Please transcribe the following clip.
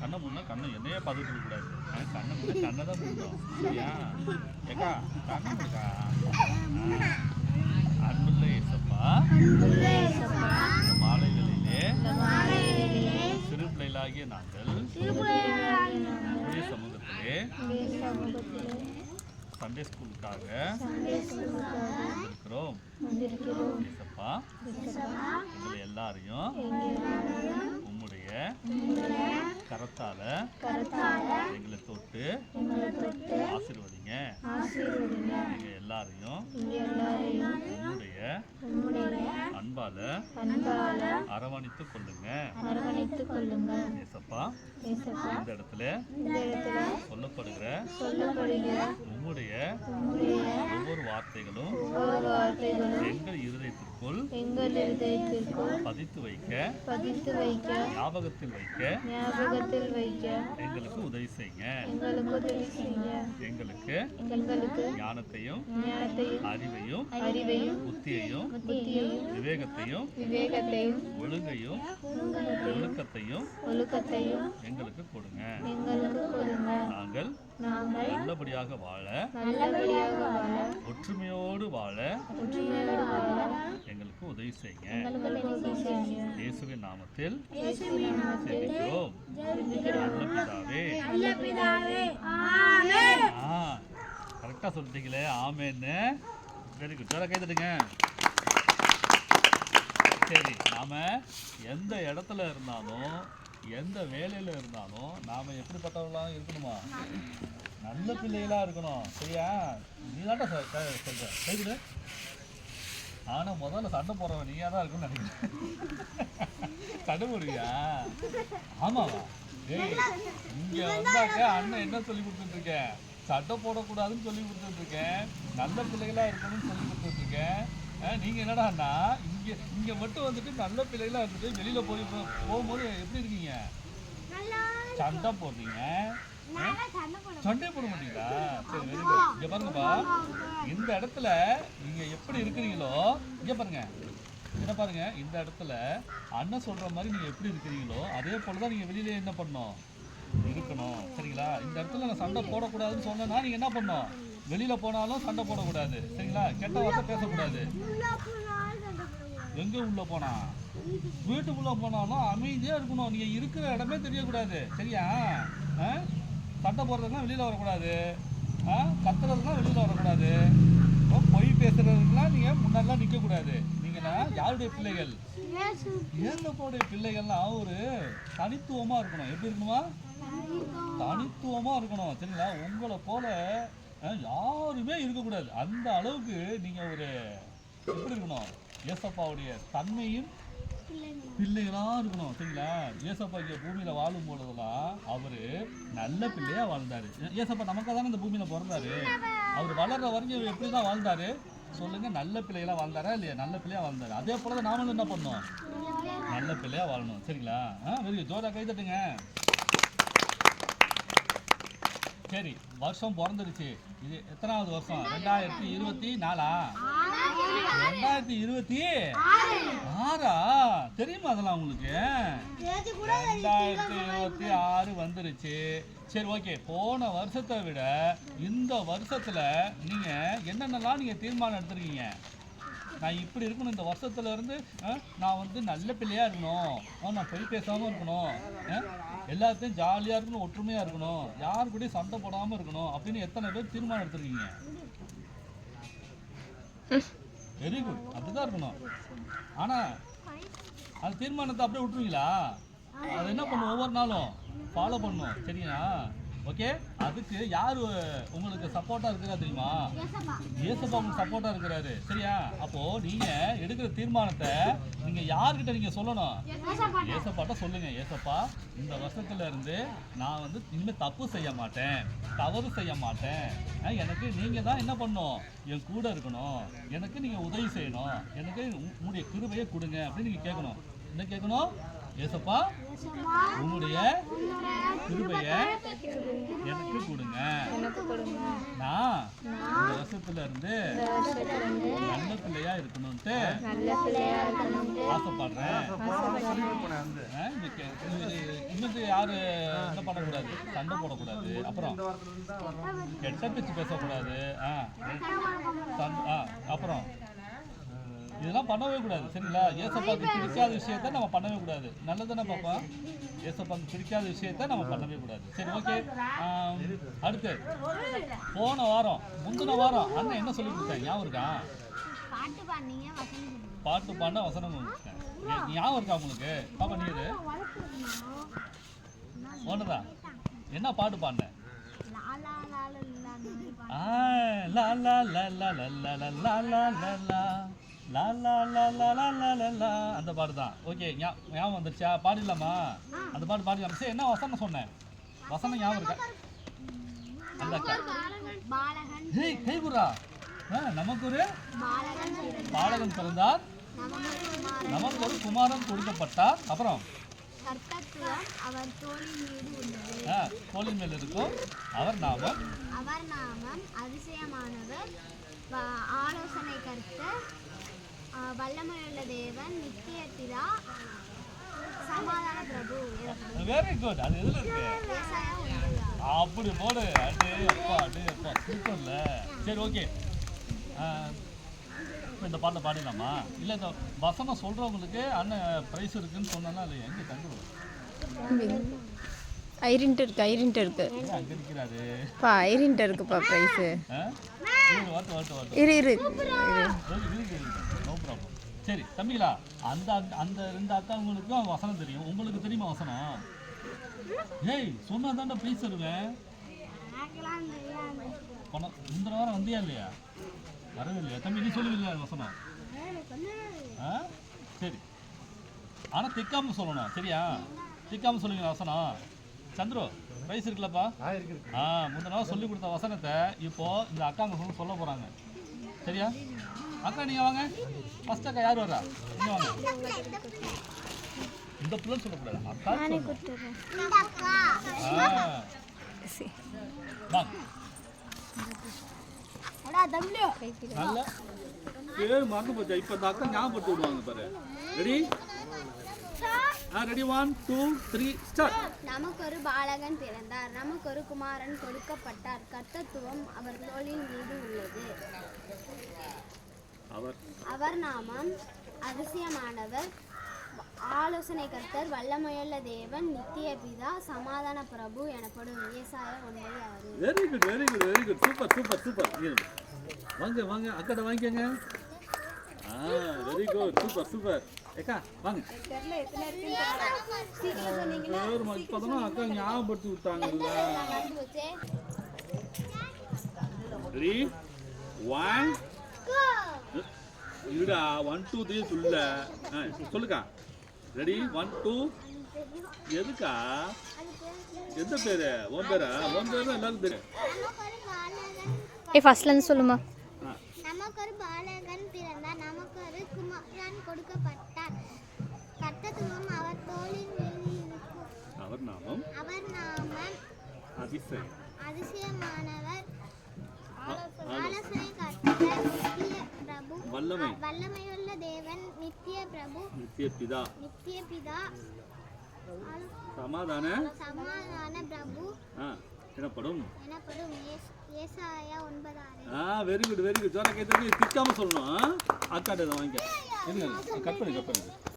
கண்ணை முன்ன கண்ணை என்னையே பார்த்துட்டு இருக்க கூடாது கண்ணை முன்ன கண்ணை தான் முன்னோம் சரியா? ஏக்கா கண்ணை இருக்கா அன்புள்ள இயேசப்பா இந்த மாலை சிறு பிள்ளைகளாகிய நாங்கள் உடைய சமூகத்திலே சண்டே ஸ்கூலுக்காக இருக்கிறோம் இயேசப்பா எங்களை எல்லாரையும் கரத்தால எங்களை தொட்டு ஆசீர்வதிங்க. எங்க எல்லாரையும் உங்களுடைய அன்பால அரவணைத்து கொள்ளுங்க. அரவணைத்து கொள்ளுங்கள் ஏசப்பா இந்த இடத்துல இடத்துல சொல்லப்படுகிற உங்களுடைய ஒவ்வொரு வார்த்தைகளும் ஒவ்வொரு இருதயத்திற்கு எங்கள் இருதயத்திற்குள் எங்கள் இருதயத்திற்குள் பதித்து வைக்க பதித்து வைக்க ஞாபகத்தில் வைக்க ஞாபகத்தில் வைக்க எங்களுக்கு உதவி செய்யுங்க. எங்களுக்கு உதவி செய்ய எங்களுக்கு எங்களுக்கு ஞானத்தையும் ஞானத்தையும் அறிவையும் அறிவையும் புத்தியையும் புத்தியையும் விவேகத்தையும் விவேகத்தையும் ஒழுங்கையும் ஒழுக்கத்தையும் ஒழுக்கத்தையும் எங்களுக்கு கொடுங்க. எங்களுக்கு கொடுங்க. நாங்கள் நாங்கள் நல்லபடியாக வாழ நல்லபடியாக வாழ ஒற்றுமையோடு வாழ ஒற்றுமையோடு வாழ எங்களுக்கு உதவி செய்யுங்க. செய்ய இயேசுவின் நாமத்தில் ஜெபிக்கிறோம். நல்ல பிதாவே. கரெக்டாக சொல்லிட்டீங்களே. ஆமேன்னு. வெரி குட் வேற கை தட்டுங்க. சரி நாம எந்த இடத்துல இருந்தாலும் எந்த வேலையில இருந்தாலும் நாம எப்படிப்பட்டவர்களாக இருக்கணுமா? நல்ல பிள்ளைகளா இருக்கணும். சரியா? நீ தாண்டா சொல்ற. கைவிடு ஆனால் முதல்ல சண்டை போடுறவன் நீயாக தான் இருக்கும்னு நினைக்கிறேன். சண்டை போடுவியா? ஆமாவா? ஏய் இங்கே வந்தாக்க அண்ணன் என்ன சொல்லி கொடுத்துட்ருக்கேன் சட்டை போடக்கூடாதுன்னு சொல்லி கொடுத்துட்ருக்கேன் நல்ல பிள்ளைகளாக இருக்கணும்னு சொல்லி கொடுத்துட்ருக்கேன் நீங்கள் என்னடா நீங்க இங்கே இங்கே மட்டும் வந்துட்டு நல்ல பிள்ளைகளாக இருந்துட்டு வெளியில் போய் போகும்போது எப்படி இருக்கீங்க? சண்டை போடுறீங்க? சண்டை போட மாட்டீங்களா? சரி வெரி குட் இங்க பாருங்கப்பா இந்த இடத்துல நீங்க எப்படி இருக்கிறீங்களோ இங்க பாருங்க. என்ன பாருங்க இந்த இடத்துல அண்ணன் சொல்ற மாதிரி நீங்க எப்படி இருக்கிறீங்களோ அதே போல தான் நீங்க வெளியில என்ன பண்ணணும்? இருக்கணும். சரிங்களா? இந்த இடத்துல நான் சண்டை போடக்கூடாதுன்னு சொன்னேன்னா நீங்க என்ன பண்ணணும்? வெளியில போனாலும் சண்டை போடக்கூடாது. சரிங்களா? கெட்ட வார்த்தை பேசக்கூடாது. எங்க உள்ள போனா? வீட்டுக்குள்ள போனாலும் அமைதியா இருக்கணும். நீங்க இருக்கிற இடமே தெரியக்கூடாது. சரியா? ஆ? சண்டை போடுறதுலாம் வெளியில வரக்கூடாது? கத்துறதுலாம் வெளியில வரக்கூடாது. பொய் பேசுறதுக்கெல்லாம் நீங்க முன்னாடிலாம் நிக்க கூடாது நீங்கன்னா யாருடைய பிள்ளைகள்? ஏசப்போடைய பிள்ளைகள்லாம் ஒரு தனித்துவமா இருக்கணும். எப்படி இருக்கணுமா? தனித்துவமா. இருக்கணும். சரிங்களா? உங்களை போல யாருமே இருக்கக்கூடாது. அந்த அளவுக்கு நீங்க ஒரு எப்படி இருக்கணும்? ஏசப்பாவுடைய தன்மையும் பிள்ளைகளா இருக்கணும் சரிங்களா? ஏசப்பா இங்க பூமியில வாழும் பொழுதெல்லாம் அவரு நல்ல பிள்ளையா வாழ்ந்தாரு. ஏசப்பா நமக்காக தானே இந்த பூமியில பிறந்தாரு? அவர் வளர்ற வரைக்கும் எப்படி தான் வாழ்ந்தாரு? சொல்லுங்க நல்ல பிள்ளைகளா வாழ்ந்தாரா இல்லையா? நல்ல பிள்ளையா வாழ்ந்தாரு. அதே போல தான் நாமளும் என்ன பண்ணோம் நல்ல பிள்ளையா வாழணும் சரிங்களா? ஆ வெரி ஜோரா கை தட்டுங்க. சரி வருஷம் பிறந்துருச்சு. இது எத்தனாவது வருஷம்? ரெண்டாயிரத்தி இருபத்தி நாலா? ரெண்டாயிரத்தி இருபத்தி ஆறா. தெரியுமா அதெல்லாம் உங்களுக்கு? ரெண்டாயிரத்தி இருபத்தி ஆறு வந்துருச்சு. சரி ஓகே. போன வருஷத்தை விட இந்த வருஷத்துல நீங்க என்னென்னலாம் நீங்க தீர்மானம் எடுத்திருக்கீங்க? நான் இப்படி இருக்கணும் இந்த வருஷத்துல இருந்து நான் வந்து நல்ல பிள்ளையா இருக்கணும். நான் பொய் பேசாம இருக்கணும். எல்லாத்தையும் ஜாலியா இருக்கணும் ஒற்றுமையா இருக்கணும். யாரு கூடயும் சண்டை போடாம இருக்கணும் அப்படின்னு எத்தனை பேர் தீர்மானம் எடுத்திருக்கீங்க? வெரி குட் அப்படிதான் இருக்கணும். ஆனா அந்த தீர்மானத்தை அப்படியே விட்டுருவீங்களா? அது என்ன பண்ணும்? ஒவ்வொரு நாளும் ஃபாலோ பண்ணும். சரியா? ஓகே அதுக்கு யார் உங்களுக்கு சப்போர்ட்டா இருக்கிறா தெரியுமா? ஏசப்பா. உங்களுக்கு சப்போர்ட்டா இருக்கிறாரு. சரியா? அப்போ நீங்க எடுக்கிற தீர்மானத்தை நீங்க யார்கிட்ட நீங்க சொல்லணும்? ஏசப்பாட்ட. சொல்லுங்க. ஏசப்பா இந்த வருஷத்துல இருந்து நான் வந்து இனிமே தப்பு செய்ய மாட்டேன். தவறு செய்ய மாட்டேன். எனக்கு நீங்க தான் என்ன பண்ணணும் என் கூட இருக்கணும். எனக்கு நீங்க உதவி செய்யணும். எனக்கு உங்களுடைய கிருபையை கொடுங்க அப்படின்னு நீங்க கேட்கணும். என்ன கேட்கணும்? ஏசப்பா உங்களுடைய கிருபைய எனக்கு கொடுங்க. நான் இந்த வருஷத்துல இருந்து நல்ல பிள்ளையா இருக்கணும்ட்டு ஆசைப்படுறேன். இன்னும் யாரு என்ன பண்ணக்கூடாது? சண்டை போடக்கூடாது. அப்புறம் கெட்ட பேச்சு பேசக்கூடாது. அப்புறம் இதெல்லாம் பண்ணவே கூடாது சரிங்களா? ஏசப்பாக்கு பிடிக்காத விஷயத்த நம்ம பண்ணவே கூடாது. நல்லதுதானே பாப்பா? ஏசப்பாக்கு பிடிக்காத விஷயத்த நம்ம பண்ணவே கூடாது. சரி ஓகே. அடுத்து. போன வாரம் முந்தின வாரம் அண்ணன் என்ன சொல்லி கொடுத்தேன்? ஞாபகம் இருக்கா? பாட்டு பாடின வசனம் கொடுத்தேன் ஞாபகம் இருக்கா உங்களுக்கு? பாப்பா நீ இது ஒன்றுதான் என்ன பாட்டு பாடினேன். ஆ, லா லா லா லா லா லா லா லா லா லா லா. லா லா லா லா லா லா. லா லா. அந்த பாட்டு தான். ஓகே ஞாபகம் வந்துருச்சா? பாடிடலாமா? அந்த பாட்டு பாடிடலாம்? சரி என்ன வசனம் சொன்னேன் வசனம் ஞாபகம் இருக்கா? அந்த ஹேய் கைகுரா நமக்கு ஒரு பாலகன் பிறந்தார். நமக்கு ஒரு குமாரன். கொடுக்கப்பட்டார். அப்புறம்? அவர் தோளின் மேல் இருக்கும். அவர் நாமம். அவர் நாமம். அதிசயமானவர். ஆலோசனை கர்த்தர். ஆ, வல்லமையுள்ள தேவன் நித்திய பிதா சமாதான பிரபு வெரி குட் அது எதுல இருக்கு. அப்படி போடு. அடே அப்பா அடே அப்பா. சூப்பர்ல சரி ஓகே. இந்த பாட்டை பாடிடலாமா? இல்லை இந்த வசனம் சொல்கிறவங்களுக்கு அண்ணன் ப்ரைஸ் இருக்குன்னு சொன்னா இல்லை எங்கே தங்குறது ஐரின்ட்டு இருக்கு ஐரின்ட்டு இருக்கு. அங்கே இருக்கிறாரு பா ஐரின்ட்டு இருக்குப்பா ப்ரைஸு இரு இரு. நோ ப்ராப்ளம் சரி தம்பிகளா அந்த அந்த ரெண்டு அக்காங்களுக்கும் வசனம் தெரியும். உங்களுக்கு தெரியுமா வசனம்? ஏய் சொன்னா தாண்டா ப்ரைஸ் தருவேன். பணம் இந்த வாரம் வந்தியா இல்லையா? வரவே இல்லையா? தம்பி நீ சொல்லுவில்ல வசனம். ஆ? சரி. ஆனால் திக்காம சொல்லணும். சரியா? திக்காம சொல்லுங்க வசனம். சந்துரு ப்ரைஸ் இருக்குல்லப்பா? ஆ முந்தின நாள் சொல்லி கொடுத்த வசனத்தை இப்போ இந்த அக்காங்க சொல்ல போகிறாங்க சரியா? அக்கா நீங்கள் வாங்க. ஃபர்ஸ்ட் அக்கா யார் வர்றா? நீங்கள் வாங்க. இந்த பிள்ளைன்னு சொல்லக்கூடாது. அக்கா நல்ல பேர் மறந்து போச்சா. இப்போ இந்த அக்கா ஞாபகப்படுத்தி விடுவாங்க பாரு. ரெடி ஆ ready one two three start நமக்கு ஒரு பாலகன் பிறந்தார். நமக்கு ஒரு குமாரன் கொடுக்கப்பட்டார். கர்த்தத்துவம் அவர் தோளின் மீது உள்ளது. அவர். அவர் நாமம் அதிசயமானவர். ஆலோசனை கர்த்தர் வல்லமையுள்ள தேவன் நித்திய பிதா சமாதான பிரபு எனப்படும் ஏசாய ஒன்பது ஆறு. Very good very good very good super super super வாங்க வாங்க. அக்காட்ட வாங்கிக்கோங்க. ஆ வெரி குட் சூப்பர் சூப்பர் ஏக்கா வாங்க. இப்போதான் அக்கா ஞாபகப்படுத்தி விட்டாங்கல்ல. ரெடி ஒன் இருடா ஒன் டூ த்ரீ சொல்ல சொல்லுக்கா. ரெடி ஒன் டூ எதுக்கா? எந்த பேரு? உன் பேரா? உன் பேரு தான் எல்லாரும் தெரியும். ஏ ஃபர்ஸ்ட்லேருந்து சொல்லுமா. நமக்கு ஒரு பாலகன் பிறந்தார். நமக்கு ஒரு குமாரன் கொடுக்கப்பட்டார். கர்த்தத்துவம் அவர் தோளின் அவர் நாமம் அவர் நாமம் அதிசயம். அதிசயமானவர். வல்லமை. வல்லமையுள்ள தேவன் நித்திய பிரபு. நித்திய பிதா. நித்திய பிதா. சமாதான. சமாதான பிரபு. ஆ எனப்படும். எனப்படும். ஏசாயா ஒன்பதாறு. ஆ வெரி குட் வெரி குட் ஜோர கைத்தறி திக்காம சொல்லணும்? அக்காட்ட வாங்கிக்க. கட் பண்ணி கட் பண்ணி.